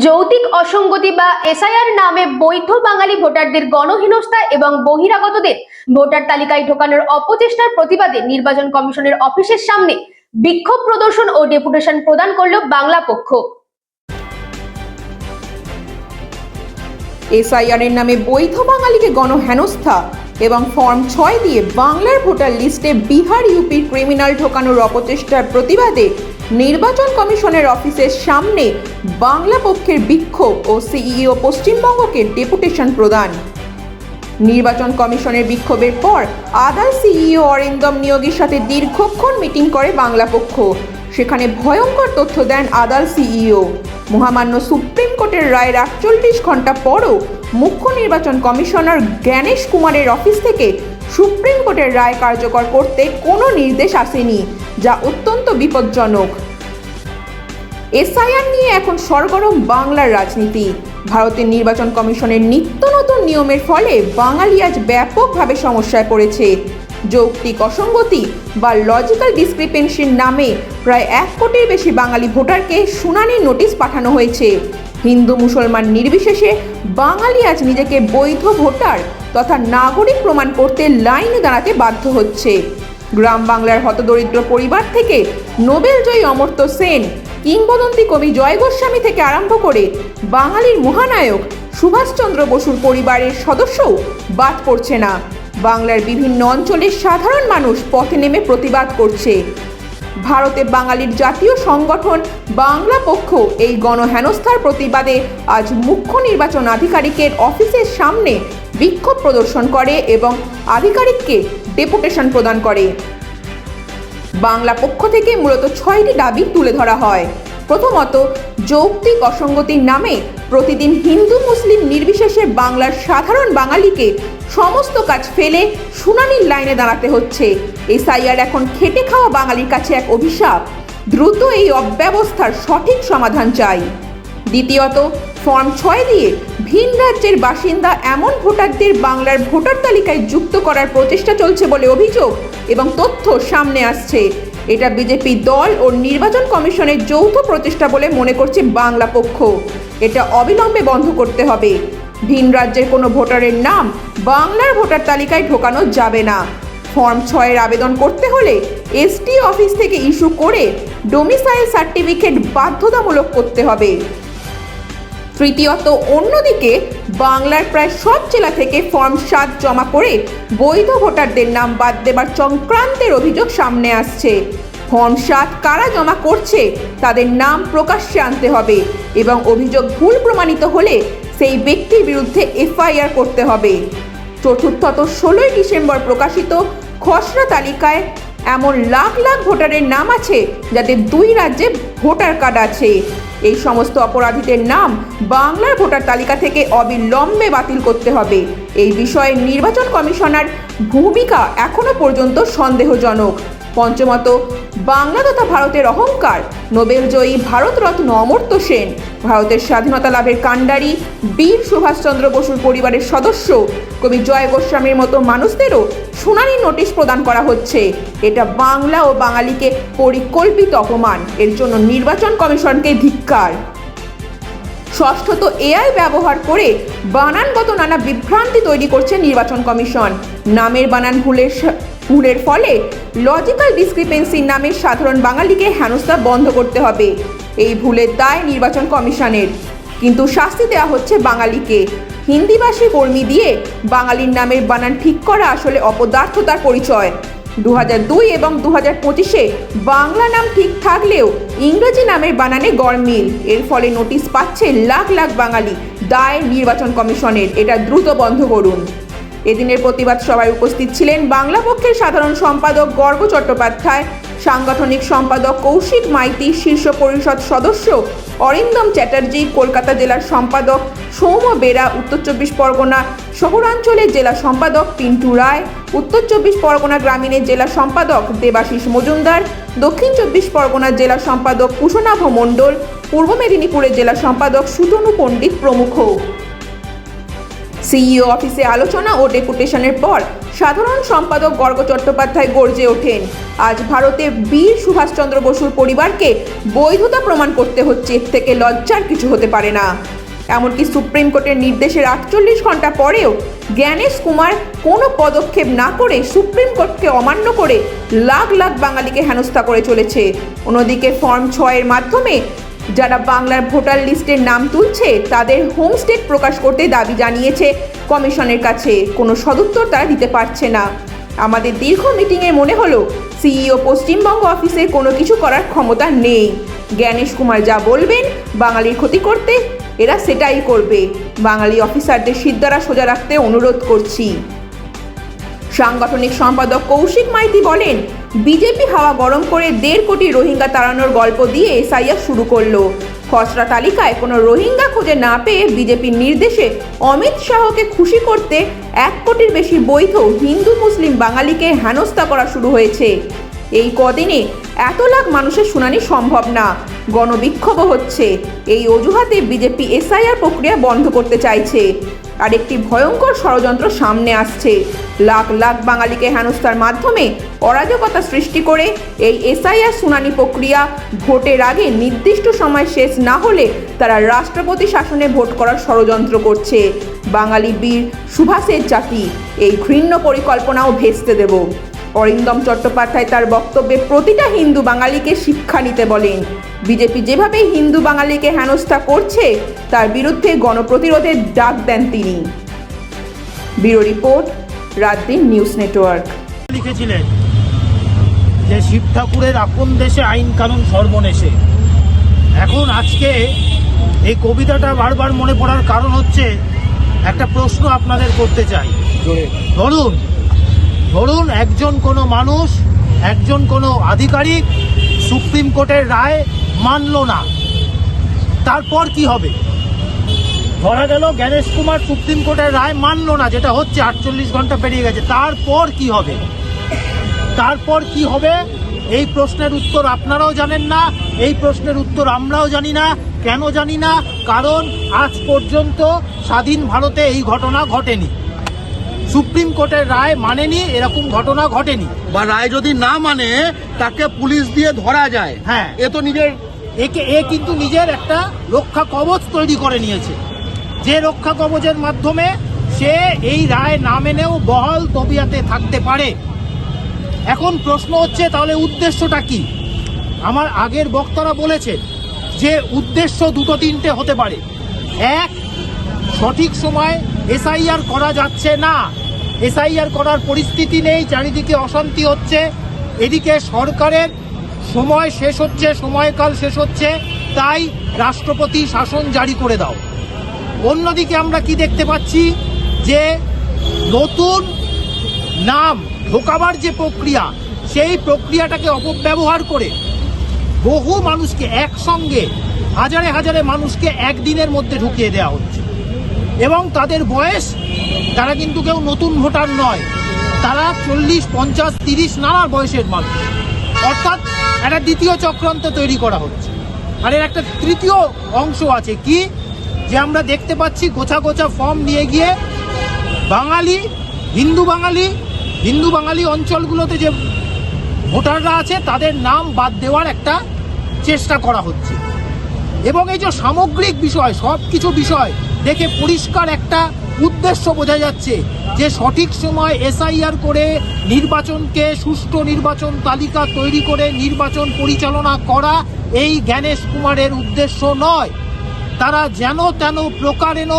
যৌতিক অসঙ্গতি বা এসআইআর নামে বৈধ বাঙালি ভোটারদের গণহীনস্থা এবং বহিরাগতদের ভোটার তালিকায় ঢোকানোর অপচেষ্টার প্রতিবাদে নির্বাচন কমিশনের অফিসের সামনে বিক্ষোভ প্রদর্শন ও ডেপুটেশন প্রদান করল বাংলা পক্ষ। এসআইআর এর নামে বৈধ বাঙালিকে গণহেনস্থা এবং ফর্ম ছয় দিয়ে বাংলার ভোটার লিস্টে বিহার ইউপির ক্রিমিনাল ঢোকানোর অপচেষ্টার প্রতিবাদে নির্বাচন কমিশনের অফিসের সামনে বাংলা পক্ষের বিক্ষোভ ও সিইও পশ্চিমবঙ্গকে ডেপুটেশন প্রদান। নির্বাচন কমিশনের বিক্ষোভের পর আদাল সিইও অরিন্দম নিয়োগের সাথে দীর্ঘক্ষণ মিটিং করে বাংলা পক্ষ। সেখানে ভয়ঙ্কর তথ্য দেন আদাল সিইও। মহামান্য সুপ্রিম কোর্টের রায়ের আটচল্লিশ ঘণ্টা পরও মুখ্য নির্বাচন কমিশনার জ্ঞানেশ কুমারের অফিস থেকে সুপ্রিম কোর্টের রায় কার্যকর করতে কোনো নির্দেশ আসেনি, যা অত্যন্ত বিপজ্জনক। এসআইআর নিয়ে এখন সরগরম বাংলার রাজনীতি। ভারতের নির্বাচন কমিশনের নিত্য নতুন নিয়মের ফলে বাঙালি আজ ব্যাপকভাবে সমস্যায় পড়েছে। যৌক্তিক অসঙ্গতি বা লজিক্যাল ডিসক্রিপেন্সির নামে প্রায় এক কোটির বেশি বাঙালি ভোটারকে শুনানির নোটিশ পাঠানো হয়েছে। হিন্দু মুসলমান নির্বিশেষে বাঙালি আজ নিজেকে বৈধ ভোটার তথা নাগরিক প্রমাণ করতে লাইনে দাঁড়াতে বাধ্য হচ্ছে। গ্রাম বাংলার হতদরিদ্র পরিবার থেকে নোবেলজয়ী অমর্ত্য সেন, কিংবদন্তি কবি জয় গোস্বামী থেকে আরম্ভ করে বাঙালির মহানায়ক সুভাষচন্দ্র বসুর পরিবারের সদস্যও বাদ পড়ছে না। বাংলার বিভিন্ন অঞ্চলের সাধারণ মানুষ পথে নেমে প্রতিবাদ করছে। ভারতে বাঙালির জাতীয় সংগঠন বাংলা পক্ষ এই গণহেনস্থার প্রতিবাদে আজ মুখ্য নির্বাচন আধিকারিকের অফিসের সামনে বিক্ষোভ প্রদর্শন করে এবং আধিকারিককে ডেপুটেশন প্রদান করে। বাংলা পক্ষ থেকে মূলত ছয়টি দাবি তুলে ধরা হয়। প্রথমত, যৌক্তিক অসঙ্গতির নামে প্রতিদিন হিন্দু, মুসলিম নির্বিশেষে বাংলার সাধারণ বাঙালিকে সমস্ত কাজ ফেলে শুনানির লাইনে দাঁড়াতে হচ্ছে। এসআইআর এখন খেটে খাওয়া বাঙালির কাছে এক অভিশাপ। দ্রুত এই অব্যবস্থার সঠিক সমাধান চাই। দ্বিতীয়ত, ফর্ম ছয় দিয়ে ভিন রাজ্যের বাসিন্দা এমন ভোটারদের বাংলার ভোটার তালিকায় যুক্ত করার প্রচেষ্টা চলছে বলে অভিযোগ এবং তথ্য সামনে আসছে। এটা বিজেপি দল ও নির্বাচন কমিশনের যৌথ প্রচেষ্টা বলে মনে করছে বাংলা পক্ষ। এটা অবিলম্বে বন্ধ করতে হবে। ভিন রাজ্যের কোনো ভোটারের নাম বাংলার ভোটার তালিকায় ঢোকানো যাবে না। ফর্ম ছয়ের আবেদন করতে হলে এসটি অফিস থেকে ইস্যু করে ডোমিসাইল সার্টিফিকেট বাধ্যতামূলক করতে হবে। তৃতীয়ত অন্যদিকে, বাংলার প্রায় সব জেলা থেকে ফর্ম সাত জমা করে বৈধ ভোটারদের নাম বাদ দেবার সংক্রান্তের অভিযোগ সামনে আসছে। ফর্ম সাত কারা জমা করছে, তাদের নাম প্রকাশ্যে আনতে হবে এবং অভিযোগ ভুল প্রমাণিত হলে সেই ব্যক্তির বিরুদ্ধে এফআইআর করতে হবে। চতুর্থত ষোলোই ডিসেম্বর প্রকাশিত খসড়া তালিকায় এমন লাখ লাখ ভোটারের নাম আছে যাদের দুই রাজ্যে ভোটার কার্ড আছে। এই সমস্ত অপরাধীদের নাম বাংলার ভোটার তালিকা থেকে অবিলম্বে বাতিল করতে হবে। এই বিষয়ে নির্বাচন কমিশনার ভূমিকা এখনও পর্যন্ত সন্দেহজনক। পঞ্চমত, বাংলা তথা ভারতের অহংকার। নোবেলজয়ী ভারতরত্ন অমর্ত্য সেন, ভারতের স্বাধীনতা লাভের কাণ্ডারি বীর সুভাষচন্দ্র বসুর পরিবারের সদস্য। কবি জয় গোস্বামীর মতো মানুষদেরও শুনানি নোটিশ প্রদান করা হচ্ছে। এটা বাংলা ও বাঙালিকে পরিকল্পিত অপমান। এর জন্য নির্বাচন কমিশনকে ধিক্কার। ষষ্ঠত এআই ব্যবহার করে বানানগত নানা বিভ্রান্তি তৈরি করছে নির্বাচন কমিশন। নামের বানান ভুলের ভুলের ফলে লজিক্যাল ডিসক্রিপেন্সির নামে সাধারণ বাঙালিকে হেনস্থা বন্ধ করতে হবে। এই ভুলের দায় নির্বাচন কমিশনের। কিন্তু শাস্তি দেওয়া হচ্ছে বাঙালিকে। হিন্দিভাষী কর্মী দিয়ে বাঙালির নামের বানান ঠিক করা আসলে অপদার্থতার পরিচয়। দু দুই এবং দু হাজার পঁচিশে বাংলা নাম ঠিক থাকলেও ইংরেজি নামের বানানে গরমিল এর ফলে নোটিশ পাচ্ছে লাখ লাখ বাঙালি দায় নির্বাচন কমিশনের। এটা দ্রুত বন্ধ করুন। এদিনের প্রতিবাদ সভায় উপস্থিত ছিলেন বাংলা পক্ষের সাধারণ সম্পাদক গর্গ চট্টোপাধ্যায়, সাংগঠনিক সম্পাদক কৌশিক মাইতি, শীর্ষ পরিষদ সদস্য অরিন্দম চ্যাটার্জি, কলকাতা জেলার সম্পাদক সৌম্য বেরা, উত্তর চব্বিশ পরগনা শহরাঞ্চলের জেলা সম্পাদক পিন্টু রায় উত্তর চব্বিশ পরগনা গ্রামীণের জেলা সম্পাদক দেবাশিস মজুমদার, দক্ষিণ চব্বিশ পরগনা জেলা সম্পাদক কুশনাভ মণ্ডল, পূর্ব মেদিনীপুরের জেলা সম্পাদক সুতনু পণ্ডিত প্রমুখ। সিইও অফিসে আলোচনা ও ডেপুটেশনের পর সাধারণ সম্পাদক গর্গ চট্টোপাধ্যায় গর্জে ওঠেন। আজ ভারতে বীর সুভাষচন্দ্র বসুর পরিবারকে বৈধতা প্রমাণ করতে হচ্ছে, এর থেকে লজ্জার কিছু হতে পারে না। এমনকি সুপ্রিম কোর্টের নির্দেশের আটচল্লিশ ঘণ্টা পরেও জ্ঞানেশ কুমার কোনো পদক্ষেপ না করে সুপ্রিম কোর্টকে অমান্য করে লাখ লাখ বাঙালিকে হেনস্থা করে চলেছে। অন্যদিকে ফর্ম ছয়ের মাধ্যমে যারা বাংলার ভোটার লিস্টের নাম তুলছে, তাদের হোম স্টেট প্রকাশ করতে দাবি জানিয়েছে কমিশনের কাছে। কোনো সদুত্তর তারা দিতে পারছে না। আমাদের দীর্ঘ মিটিংয়ে মনে হলো, সিইও পশ্চিমবঙ্গ অফিসে কোনো কিছু করার ক্ষমতা নেই। জ্ঞানেশ কুমার যা বলবেন, বাঙালির ক্ষতি করতে এরা সেটাই করবে। বাঙালি অফিসারদের সিদ্ধারা সোজা রাখতে অনুরোধ করছি। সাংগঠনিক সম্পাদক কৌশিক মাইতি বলেন, বিজেপি হাওয়া গরম করে দেড় কোটি রোহিঙ্গা তাড়ানোর গল্প দিয়ে এসআইআর শুরু করল। খসড়া তালিকায় কোনো রোহিঙ্গা খুঁজে না পেয়ে বিজেপির নির্দেশে অমিত শাহকে খুশি করতে এক কোটির বেশি বৈধ হিন্দু, মুসলিম, বাঙালিকে হেনস্থা করা শুরু হয়েছে। এই কদিনে এত লাখ মানুষের শুনানি সম্ভব না। গণবিক্ষোভও হচ্ছে। এই অজুহাতে বিজেপি এসআইআর প্রক্রিয়া বন্ধ করতে চাইছে। আর একটি ভয়ঙ্কর ষড়যন্ত্র সামনে আসছে। লাখ লাখ বাঙালিকে হেনস্থার মাধ্যমে অরাজকতা সৃষ্টি করে এই এসআইআর শুনানি প্রক্রিয়া ভোটের আগে নির্দিষ্ট সময় শেষ না হলে তারা রাষ্ট্রপতি শাসনে ভোট করার ষড়যন্ত্র করছে। বাঙালি বীর সুভাষের জাতি। এই ঘৃণ্য পরিকল্পনাও ভেস্তে দেব। অরিন্দম চট্টোপাধ্যায় তার বক্তব্যে প্রতিটা হিন্দু বাঙালিকে শিক্ষা নিতে বলেন। বিজেপি যেভাবে হিন্দু বাঙালিকে হেনস্থা করছে তার বিরুদ্ধে গণপ্রতিরোধের ডাক দেন তিনি। ব্যুরো রিপোর্ট রাত দিন নিউজ নেটওয়ার্ক। লিখেছিলেন যে শিব ঠাকুরের আপন দেশে আইন কানুন সর্বনেশে। এখন আজকে এই কবিতাটা বারবার মনে পড়ার কারণ হচ্ছে একটা প্রশ্ন আপনাদের করতে চাই। ধরুন ধরুন একজন কোনো মানুষ, একজন কোনো আধিকারিক সুপ্রিম কোর্টের রায় মানল না, তারপর কি হবে? ধরা গেল জ্ঞানেশ কুমার সুপ্রিম কোর্টের রায় মানল না, যেটা হচ্ছে আটচল্লিশ ঘণ্টা পেরিয়ে গেছে। তারপর কি হবে? তারপর কি হবে? এই প্রশ্নের উত্তর আপনারাও জানেন না, এই প্রশ্নের উত্তর আমরাও জানি না, কেন জানি না, কারণ আজ পর্যন্ত স্বাধীন ভারতে এই ঘটনা ঘটেনি। সুপ্রিম কোর্টের রায় মানেনি এরকম ঘটনা ঘটেনি। বা রায় যদি না মানে তাকে পুলিশ দিয়ে ধরা যায়। হ্যাঁ। এ তো নিজের একে এ কিন্তু নিজের একটা রক্ষা কবচ তৈরি করে নিয়েছে। যে রক্ষা কবচের মাধ্যমে সে এই রায় না মেনেও বহাল তবিয়াতে থাকতে পারে। এখন প্রশ্ন হচ্ছে তাহলে উদ্দেশ্যটা কি? আমার আগের বক্তারা বলেছে যে উদ্দেশ্য দুটো তিনটে হতে পারে। এক সঠিক সময় এসআইআর করা যাচ্ছে না। এসআইআর করার পরিস্থিতি নেই, চারিদিকে অশান্তি হচ্ছে। এদিকে সরকারের সময় শেষ হচ্ছে, সময়কাল শেষ হচ্ছে, তাই রাষ্ট্রপতি শাসন জারি করে দাও। অন্যদিকে আমরা কি দেখতে পাচ্ছি? যে নতুন নাম ঢোকাবার যে প্রক্রিয়া, সেই প্রক্রিয়াটাকে অপব্যবহার করে বহু মানুষকে একসঙ্গে, হাজারে হাজারে মানুষকে একদিনের মধ্যে ঢুকিয়ে দেওয়া হচ্ছে। এবং তাদের বয়স, তারা কিন্তু কেউ নতুন ভোটার নয়। তারা চল্লিশ, পঞ্চাশ, তিরিশ নানা বয়সের মানুষ। অর্থাৎ একটা দ্বিতীয় চক্রান্ত তৈরি করা হচ্ছে। আর এর একটা তৃতীয় অংশ আছে কি? যে আমরা দেখতে পাচ্ছি গোছা গোছা ফর্ম নিয়ে গিয়ে বাঙালি, হিন্দু বাঙালি হিন্দু বাঙালি অঞ্চলগুলোতে যে ভোটাররা আছে, তাদের নাম বাদ দেওয়ার একটা চেষ্টা করা হচ্ছে। এবং এই যে সামগ্রিক বিষয় সব কিছু বিষয় দেখে পরিষ্কার একটা উদ্দেশ্য বোঝা যাচ্ছে যে সঠিক সময় এসআইআর করে নির্বাচনকে সুষ্ঠু নির্বাচন তালিকা তৈরি করে নির্বাচন পরিচালনা করা এই জ্ঞানেশ কুমারের উদ্দেশ্য নয়। তারা যেন তেন প্রকারেণ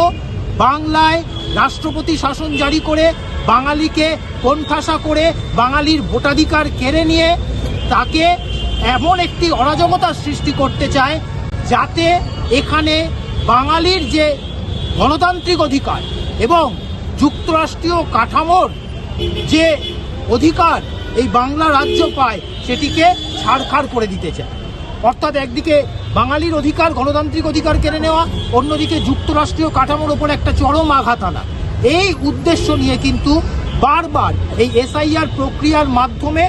বাংলায় রাষ্ট্রপতি শাসন জারি করে, বাঙালিকে কোণঠাসা করে, বাঙালির ভোটাধিকার কেড়ে নিয়ে তাকে এমন একটি অরাজকতার সৃষ্টি করতে চায় যাতে এখানে বাঙালির যে গণতান্ত্রিক অধিকার এবং যুক্তরাষ্ট্রীয় কাঠামোর যে অধিকার এই বাংলা রাজ্য পায়, সেটিকে ছাড়খাড় করে দিতে চায় অর্থাৎ একদিকে বাঙালির অধিকার, গণতান্ত্রিক অধিকার কেড়ে নেওয়া, অন্যদিকে যুক্তরাষ্ট্রীয় কাঠামোর ওপর একটা চরম আঘাত আনা। এই উদ্দেশ্য নিয়ে কিন্তু বারবার এই এসআইআর প্রক্রিয়ার মাধ্যমে,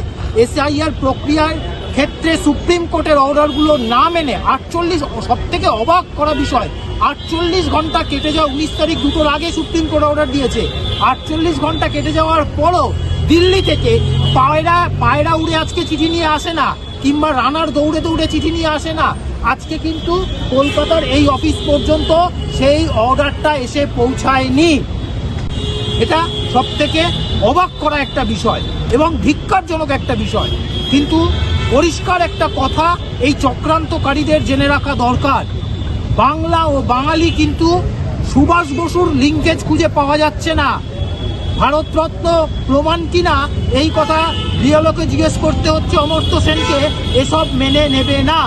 এসআইআর প্রক্রিয়ার ক্ষেত্রে সুপ্রিম কোর্টের অর্ডারগুলো না মেনে আটচল্লিশ সব থেকে অবাক করা বিষয়, আটচল্লিশ ঘণ্টা কেটে যাওয়া উনিশ তারিখ দুটোর আগে সুপ্রিম কোর্ট অর্ডার দিয়েছে। আটচল্লিশ ঘণ্টা কেটে যাওয়ার পরও দিল্লি থেকে পায়রা পায়রা উড়ে আজকে চিঠি নিয়ে আসে না, কিংবা রানার দৌড়ে দৌড়ে চিঠি নিয়ে আসে না। আজকে কিন্তু কলকাতার এই অফিস পর্যন্ত সেই অর্ডারটা এসে পৌঁছায়নি। এটা সব থেকে অবাক করা একটা বিষয় এবং ধিক্কারজনক একটা বিষয়। কিন্তু পরিষ্কার একটা কথা, এই চক্রান্তকারীদের জেনে রাখা দরকার। বাংলা ও বাঙালি কিন্তু সুভাষ বসুর লিঙ্কেজ খুঁজে পাওয়া যাচ্ছে না। ভারতরত্ন প্রমাণ কিনা, এই কথা রিয়ালোকে জিজ্ঞেস করতে হচ্ছে অমর্ত্য সেনকে, এসব মেনে নেবে না।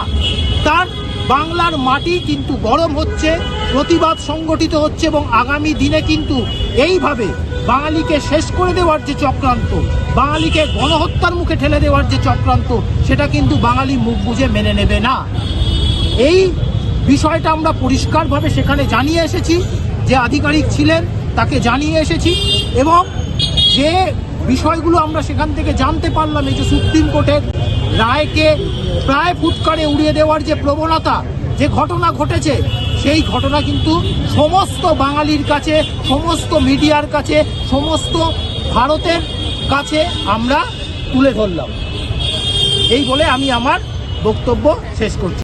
তার বাংলার মাটি কিন্তু গরম হচ্ছে, প্রতিবাদ সংগঠিত হচ্ছে এবং আগামী দিনে কিন্তু এইভাবে বাঙালিকে শেষ করে দেওয়ার যে চক্রান্ত, বাঙালিকে গণহত্যার মুখে ঠেলে দেওয়ার যে চক্রান্ত, সেটা কিন্তু বাঙালি মুখ বুঝে মেনে নেবে না। এই বিষয়টা আমরা পরিষ্কারভাবে সেখানে জানিয়ে এসেছি, যে আধিকারিক ছিলেন, তাকে জানিয়ে এসেছি, এবং যে বিষয়গুলো আমরা সেখান থেকে জানতে পারলাম, এই যে সুপ্রিম কোর্টের রায়কে প্রায় ফুৎকারে উড়িয়ে দেওয়ার যে প্রবণতা, যে ঘটনা ঘটেছে সেই ঘটনা কিন্তু সমস্ত বাঙালির কাছে, সমস্ত মিডিয়ার কাছে, সমস্ত ভারতের কাছে আমরা তুলে ধরলাম। এই বলে আমি আমার বক্তব্য শেষ করছি।